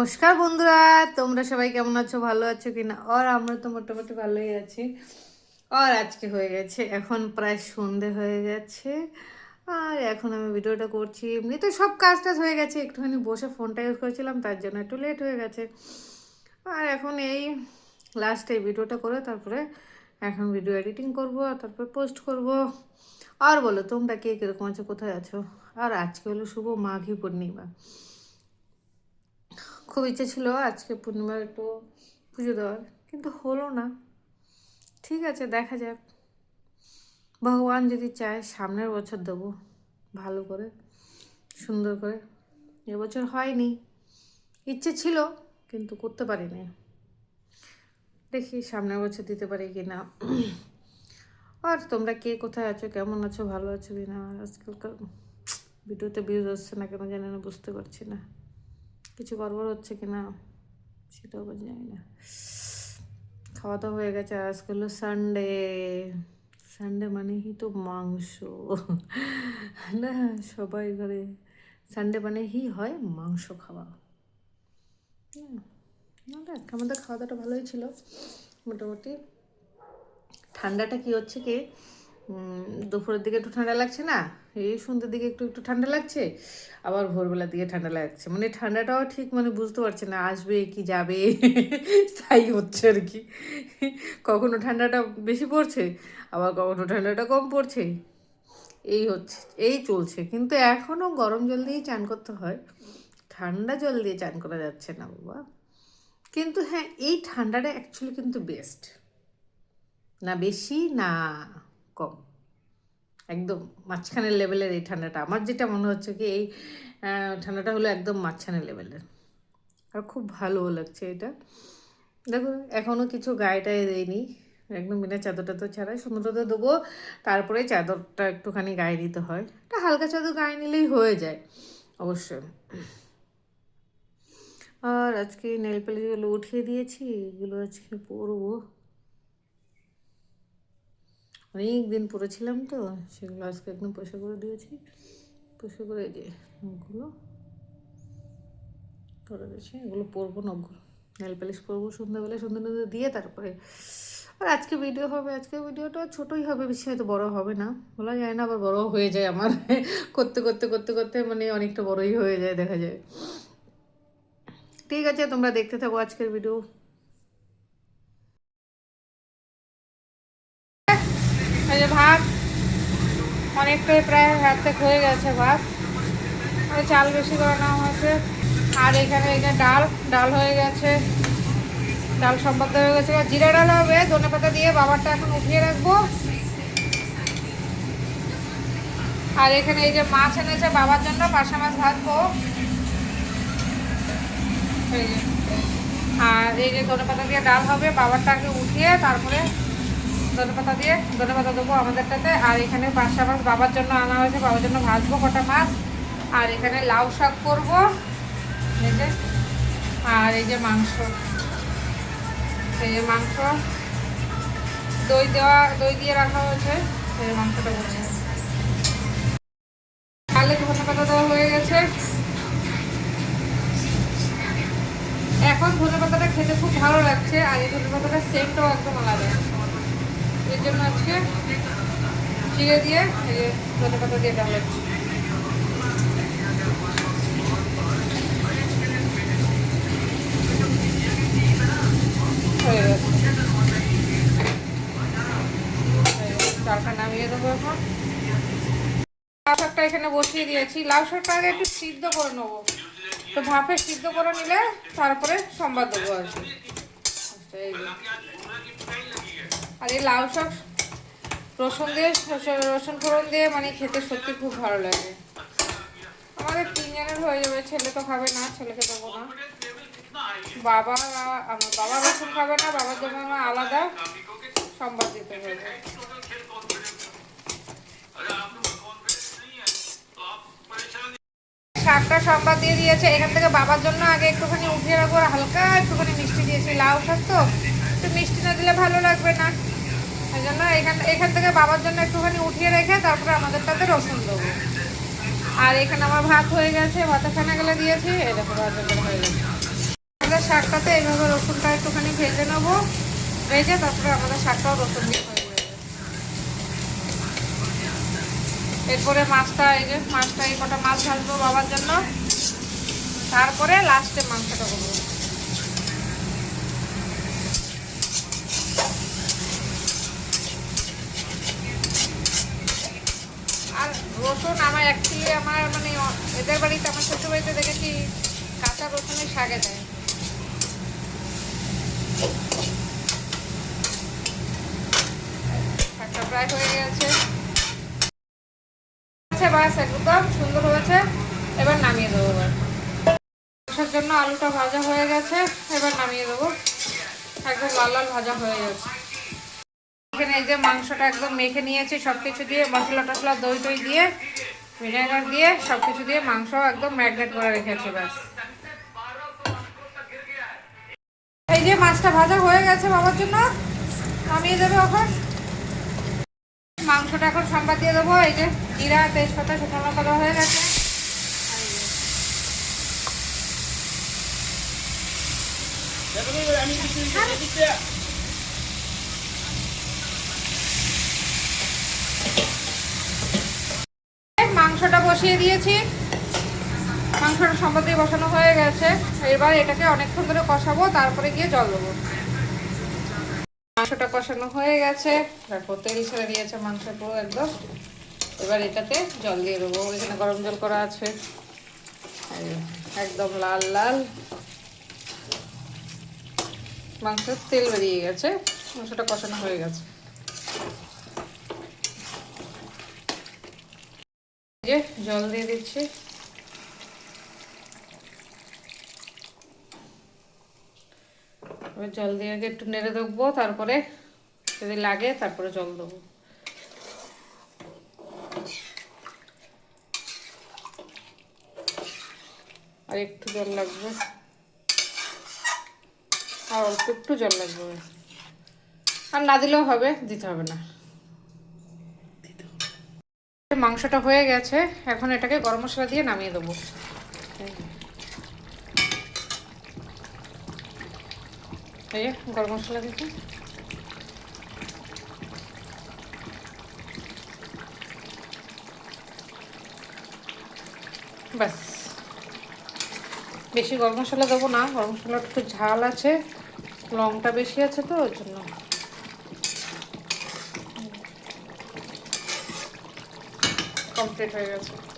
নমস্কার বন্ধুরা, তোমরা সবাই কেমন আছো? ভালো আছো কিনা? আর আমরা তো মোটামুটি ভালোই আছি। আর আজকে হয়ে গেছে, এখন প্রায় সন্ধে হয়ে গেছে। আর এখন আমি ভিডিওটা করছি। এমনি তো সব কাজ টাজ হয়ে গেছে, একটুখানি বসে ফোনটা ইউজ করেছিলাম, তার জন্য একটু লেট হয়ে গেছে। আর এখন এই লাস্টে ভিডিওটা করে তারপরে এখন ভিডিও এডিটিং করব, আর তারপরে পোস্ট করব। আর বলো, তোমরা কে কীরকম আছো, কোথায় আছো? আর আজকে হলো শুভ মাঘী পূর্ণিমা। খুব ইচ্ছে ছিল আজকে পূর্ণিমার একটু পুজো দেওয়ার, কিন্তু হলো না। ঠিক আছে, দেখা যাক। ভগবান যদি চায় সামনের বছর দেবো, ভালো করে, সুন্দর করে। এবছর হয়নি। ইচ্ছে ছিল, কিন্তু করতে পারিনি। দেখি সামনের বছর দিতে পারি কি না আর তোমরা কে কোথায় আছো, কেমন আছো, ভালো আছো কি না আজকালকার ভিডিওতে ভিউজ হচ্ছে না কেন জানি না, বুঝতে পারছি না। কিছু গড়বড় হচ্ছে কি না, সেটাও আবার জানি না। খাওয়া দাওয়া হয়ে গেছে আজকে হলো সানডে সানডে মানেই তো মাংস। না, সবাই ঘরে সানডে মানে মানেই হয় মাংস খাওয়া। আজকে আমাদের খাওয়া দাওয়াটা ভালোই ছিল। মোটামুটি। ঠান্ডাটা কি হচ্ছে কি দুপুরের দিকে একটু ঠান্ডা লাগছে না? এই সন্ধ্যের দিকে একটু একটু ঠান্ডা লাগছে? আবার ভোরবেলার দিকে ঠান্ডা লাগছে। মানে ঠান্ডাটাও ঠিক মানে বুঝতে পারছে না, আসবে কি যাবে? তাই হচ্ছে আর কি। কখনো ঠান্ডাটা বেশি পড়ছে, আবার কখনো ঠান্ডাটা কম পড়ছে। এই হচ্ছে, এই চলছে। কিন্তু এখনও গরম জল দিয়েই চান করতে হয়। ঠান্ডা জল দিয়ে চান করা যাচ্ছে না বাবা। কিন্তু হ্যাঁ এই ঠান্ডাটা অ্যাকচুয়ালি কিন্তু বেস্ট না বেশি, না কম। একদম মাঝখানের লেভেলের এই ঠান্ডাটা। আমার যেটা মনে হচ্ছে কি, এই ঠান্ডাটা হলো একদম মাঝখানের লেভেলের আর খুব ভালো লাগছে এটা। দেখো এখনও কিছু গায়েটায় দেয়নি একদম বিনা চাদরটা তো ছাড়াই সুন্দরটা দেবো তারপরে চাদরটা একটুখানি গায়ে দিতে হয়। একটা হালকা চাদর গায়ে নিলেই হয়ে যায়, অবশ্যই। আর আজকে নেল পালিশগুলো উঠিয়ে দিয়েছি, এগুলো আজকে পরবো। অনেক দিন পরেছিলাম তো, সেগুলো আজকে একদম পয়সা করে দিয়েছি। পয়সা করে যে নখগুলো করে দিয়েছি। এগুলো পরবো নখগুলো নেল পালিশ পরবো সন্ধ্যাবেলা সন্ধ্যা টন্ধে দিয়ে তারপরে আর আজকে ভিডিও হবে আজকে ভিডিওটা ছোটোই হবে, বেশি হয়তো বড় হবে না। বলা যায় না, আবার বড় হয়ে যায় আমার। করতে করতে করতে করতে মানে অনেকটা বড়ই হয়ে যায়, দেখা যায়। ঠিক আছে, তোমরা দেখতে থাকো আজকের ভিডিও এই যে ভাত, অনেকটাই প্রায় হাতে হয়ে গেছে ভাত। আর চাল বেশি করে নেওয়া হয়েছে। আর এখানে এই যে ডাল ডাল হয়ে গেছে। ডাল সম্পদ হয়ে গেছে। আর জিরা ডাল হবে, ধনে পাতা দিয়ে বাবারটা এখন উঠিয়ে রাখব। আর এখানে এই যে মাছ এনেছে বাবার জন্য, পাশা মাছ ভাজবো। আর এই যে ধনে পাতা দিয়ে ডাল হবে বাবারটাকে উঠিয়ে তারপরে ধনে পাতা দিয়ে ধনে পাতা দেবো আমাদেরটাতে আর এখানে পাঁচটা মাছ বাবার জন্য আনা হয়েছে, বাবার জন্য ভাজবো কটা মাছ। আর এখানে লাউ শাক করব। এই যে, আর এই যে মাংস। এই যে মাংস। দই দেওয়া, দই দিয়ে রাখা হয়েছে। যে মাংসটা বসে তাহলে ধনে পাতা দেওয়া হয়ে গেছে। এখন ধনে পাতাটা খেতে খুব ভালো লাগছে, আর এই ধনে পাতাটার সেন্টও একদম আলাদা। এর জন্য আজকে জিরে দিয়ে ধনে পাতা দিয়ে ডাল হচ্ছে। দেবো এখন। শাকটা এখানে বসিয়ে দিয়েছি। লাউ শাকটা আগে একটু সিদ্ধ করে নেব। তো সিদ্ধ করে নিলে তারপরে সম্বাদ দেবো আর কি। আর এই লাউ শাক রসুন দিয়ে, রসুন ফোড়ন দিয়ে মানে খেতে সত্যি খুব ভালো লাগে। আমাদের তিনজনের হয়ে যাবে, ছেলে তো খাবে না, ছেলেকে দেবো না। বাবা, আমার বাবা রসুন খাবে না, বাবার জন্য আমার আলাদা সম্বাদ দিতে হবে। শাকটা সম্বাদ দিয়ে দিয়েছে। এখান থেকে বাবার জন্য আগে একটুখানি উঠিয়ে রাখব, হালকা একটুখানি মিষ্টি দিয়েছি, লাউ শাক তো। একটু মিষ্টি না দিলে ভালো লাগবে না। এই জন্য এখান এখান থেকে বাবার জন্য একটুখানি উঠিয়ে রেখে তারপরে আমাদেরটাতে রসুন দেবো। আর এখানে আমার ভাত হয়ে গেছে ভাতের গেলে দিয়েছি, এই দেখো ভাত হয়ে গেছে। আমাদের শাকটাতে এইভাবে রসুনটা একটুখানি ভেজে নেব। ভেজে তারপরে আমাদের শাকটাও রসুন দিয়ে হয়ে যাবে এরপরে মাছটা, এই যে মাছটা, এই কটা মাছ ভাজবো বাবার জন্য। তারপরে লাস্টে মাংসটা করব আর রসুন আমার অ্যাকচুয়ালি আমার মানে এদের বাড়িতে, আমার শ্বশুর বাড়িতে দেখেছি, কাঁচা রসুনের শাকে দেয় ভাজা হয়ে গেছে, এবার নামিয়ে দেবো। একদম লাল লাল ভাজা হয়ে গেছে। এখানে এই যে মাংসটা একদম মেখে নিয়েছি সব কিছু দিয়ে মশলা টশলা দই টই দিয়ে, ভিনেগার দিয়ে সব কিছু দিয়ে মাংস একদম ম্যাগনেট করে রেখেছি ব্যাস। এই যে মাছটা ভাজা হয়ে গেছে বাবার জন্য, নামিয়ে দেবে এখন মাংসটা এখন সাম্বার দিয়ে দেবো, এই যে জিরা, তেজপাতা, শুকনো লঙ্কা হয়ে গেছে। আর এই যে মাংসটা বসিয়ে দিয়েছি। মাংসটা সম্বাদ দিয়ে বসানো হয়ে গেছে। এবার এটাকে অনেকক্ষণ ধরে কষাবো, তারপরে গিয়ে জল দেবো। মাংসটা কষানো হয়ে গেছে। তারপর তেল ছেড়ে দিয়েছে মাংস পুরো একদম। এবার এটাতে জল দিয়ে দেবো। এখানে গরম জল করা আছে। একদম লাল লাল। মাংসের তেল বেরিয়ে গেছে। মাংসটা কষানো হয়ে গেছে। যে জল দিয়ে দিচ্ছি। জল দিয়ে আগে একটু নেড়ে দেবো তারপরে যদি লাগে তারপরে জল দেবো। আর একটু জল লাগবে। আর অল্প একটু জল লাগবে। আর না দিলেও হবে, দিতে হবে না। মাংসটা হয়ে গেছে, এখন এটাকে গরম মশলা দিয়ে নামিয়ে দেবো। গরম মশলা দিতে ব্যাস। বেশি গরম মশলা দেবো না, গরম মশলাটা একটু ঝাল আছে, লংটা বেশি আছে তো ওর জন্য। কমপ্লিট হয়ে গেছে।